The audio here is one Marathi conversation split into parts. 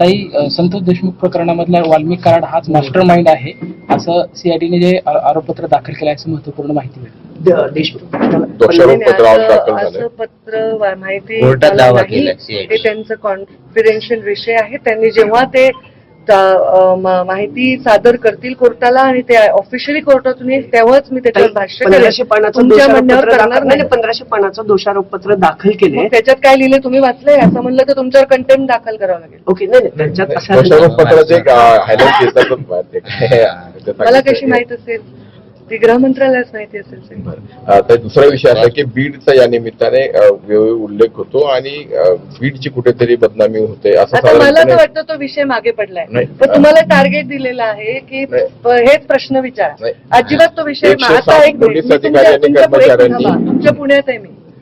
ताई संतोष देशमुख प्रकरणामधला वाल्मिक कराड हाच मास्टर माइंड आहे असं सीआयडीने जे आरोपपत्र दाखल केलं आहे असं महत्त्वपूर्ण माहिती मिळाली. पत्र माहिती. हे त्यांचं कॉन्फिडेन्शियल विषय आहे. त्यांनी जेव्हा ते ता- माहिती सादर करतील कोर्टाला आणि ते ऑफिशियली कोर्टातून येईल तेव्हाच मी त्याच्यावर भाष्य पंधराशे पानाचं पंधराशे पानाचं दोषारोपपत्र दाखल केले. त्याच्यात काय लिहिले तुम्ही वाचलंय? असं म्हणलं तर तुमच्यावर कंटेम्प दाखल करावं लागेल. ओके नाही नाही त्यांच्यात मला कशी माहीत असेल? ती गृहमंत्रालयाच माहिती असेल तर दुसरा विषय असा की बीडचा या निमित्ताने वेळोवेळी उल्लेख होतो आणि बीडची कुठेतरी बदनामी होते असं आता मला तर वाटतं तो विषय मागे पडलाय. पण तुम्हाला टार्गेट दिलेलं आहे की हेच प्रश्न विचारा. अजिबात तो विषय आता एक पुण्यात आहे मी.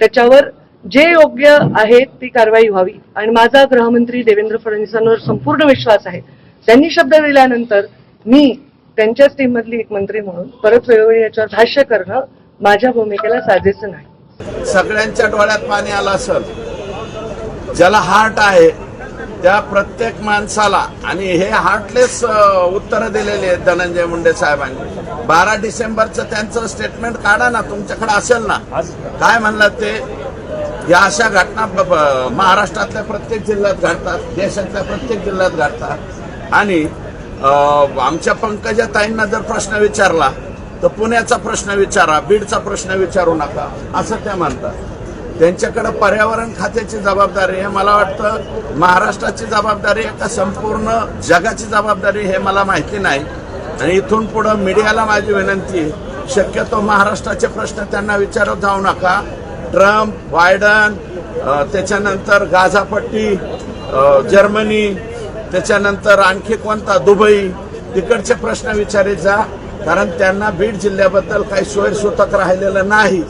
त्याच्यावर जे योग्य आहे ती कारवाई व्हावी. आणि माझा गृहमंत्री देवेंद्र फडणवीसांवर संपूर्ण विश्वास आहे. त्यांनी शब्द दिल्यानंतर मी त्यांच्याच टीममधली एक मंत्री म्हणून परत वेळोवेळी याच्यावर भाष्य करणं माझ्या भूमिकेला साजेचं नाही. सगळ्यांच्या डोळ्यात पाणी आलं असेल. ज्याला हार्ट आहे त्या प्रत्येक माणसाला आणि हे हार्टलेस उत्तर दिलेली आहेत धनंजय मुंडे साहेबांनी. बारा डिसेंबरचं त्यांचं स्टेटमेंट काढा ना तुमच्याकडे असेल ना. काय म्हणलं ते? या अशा घटना ब- ब- महाराष्ट्रातल्या प्रत्येक जिल्ह्यात घडतात देशातल्या प्रत्येक जिल्ह्यात घडतात. आणि आमच्या पंकजा ताईंना जर प्रश्न विचारला तर पुण्याचा प्रश्न विचारा बीडचा प्रश्न विचारू नका असं त्या म्हणतात. त्यांच्याकडं पर्यावरण खात्याची जबाबदारी आहे. मला वाटतं महाराष्ट्राची जबाबदारी आहे का संपूर्ण जगाची जबाबदारी हे मला माहिती नाही. आणि इथून पुढं मीडियाला माझी विनंती आहे शक्यतो महाराष्ट्राचे प्रश्न त्यांना विचारत जाऊ नका. ट्रम्प बायडन त्याच्यानंतर गाझापट्टी जर्मनी त्याच्यानंतर आणखी कोणता दुबई तिकडचे प्रश्न विचारित जा. कारण त्यांना बीड जिल्ह्याबद्दल काही सोयीसूतक राहिलेलं नाही.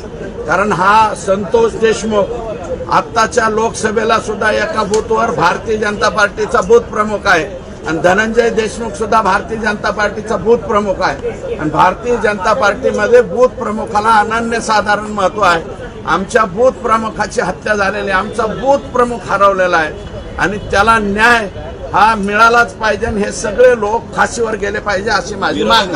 कारण हा संतोष देशमुख आत्ताच्या लोकसभेला सुद्धा एका बूथवर भारतीय जनता पार्टीचा बूथ प्रमुख आहे. आणि धनंजय देशमुख सुद्धा भारतीय जनता पार्टीचा बूथ प्रमुख आहे. आणि भारतीय जनता पार्टीमध्ये बूथ प्रमुखाला अनन्यसाधारण महत्त्व आहे. आमच्या बूथ प्रमुखाची हत्या झालेली आहे. आमचा बूथ प्रमुख हरवलेला आहे. आणि त्याला न्याय हा मिळालाच पाहिजे आणि हे सगळे लोक फाशीवर गेले पाहिजे अशी माझी मागणी